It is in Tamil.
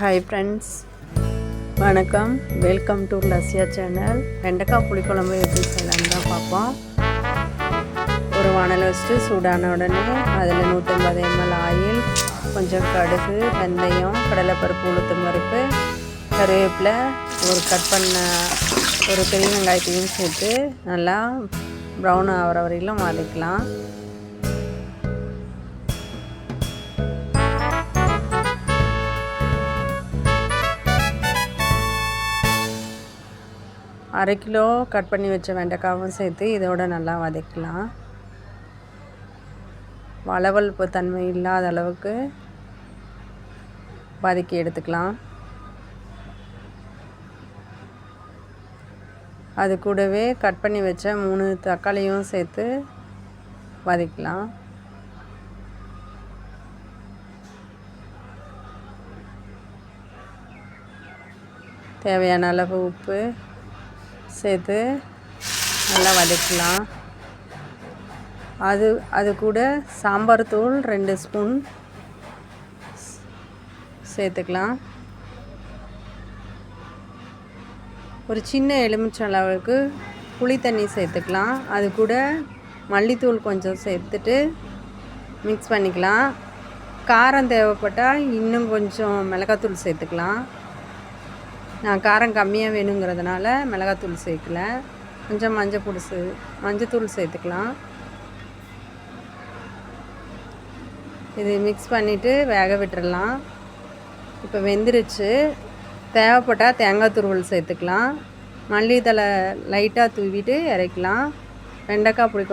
ஹாய் ஃப்ரெண்ட்ஸ் வணக்கம். வெல்கம் டு லஸ்யா சேனல் வெண்டைக்காய் புளிக்குழம்பு எப்படி செய்யலாம்னு தான் பார்ப்போம். ஒரு வானல் வச்சுட்டு சூடான உடனே அதில் நூற்றம்பது எம்எல் ஆயில் கொஞ்சம் கடுகு வெந்தயம் கடலைப்பருப்பு உளுத்து பருப்பு கருவேப்பிலை ஒரு கட் பண்ண ஒரு பெரிய வெங்காயத்தையும் சேர்த்து நல்லா ப்ரௌன் ஆகிற வரையிலும் வதக்கலாம். அரை கிலோ கட் பண்ணி வச்ச வெண்டைக்காவும் சேர்த்து இதோட நல்லா வதக்கலாம். வளவல்ப்பு தன்மை இல்லாத அளவுக்கு வதக்கி எடுத்துக்கலாம். அது கூடவே கட் பண்ணி வச்ச மூணு தக்காளியும் சேர்த்து வதக்கலாம். தேவையான அளவு உப்பு சேர்த்து நல்லா வதக்கலாம். அது அது கூட சாம்பார் தூள் ரெண்டு ஸ்பூன் சேர்த்துக்கலாம். ஒரு சின்ன எலுமிச்சம் அளவுக்கு புளி தண்ணி சேர்த்துக்கலாம். அது கூட மல்லித்தூள் கொஞ்சம் சேர்த்துட்டு மிக்ஸ் பண்ணிக்கலாம். காரம் தேவைப்பட்டால் இன்னும் கொஞ்சம் மிளகாத்தூள் சேர்த்துக்கலாம். நான் காரம் கம்மியாக வேணுங்கிறதுனால மிளகாத்தூள் சேர்க்கல. கொஞ்சம் மஞ்சள் புடிசு மஞ்சத்தூள் சேர்த்துக்கலாம். இது மிக்ஸ் பண்ணிவிட்டு வேக விட்டுறலாம். இப்போ வெந்துருச்சு. தேவைப்பட்டால் தேங்காய் துருவல் சேர்த்துக்கலாம். மல்லித்தலை லைட்டாக தூவிட்டு இறக்கலாம் வெண்டைக்காய் பிடிக்கும்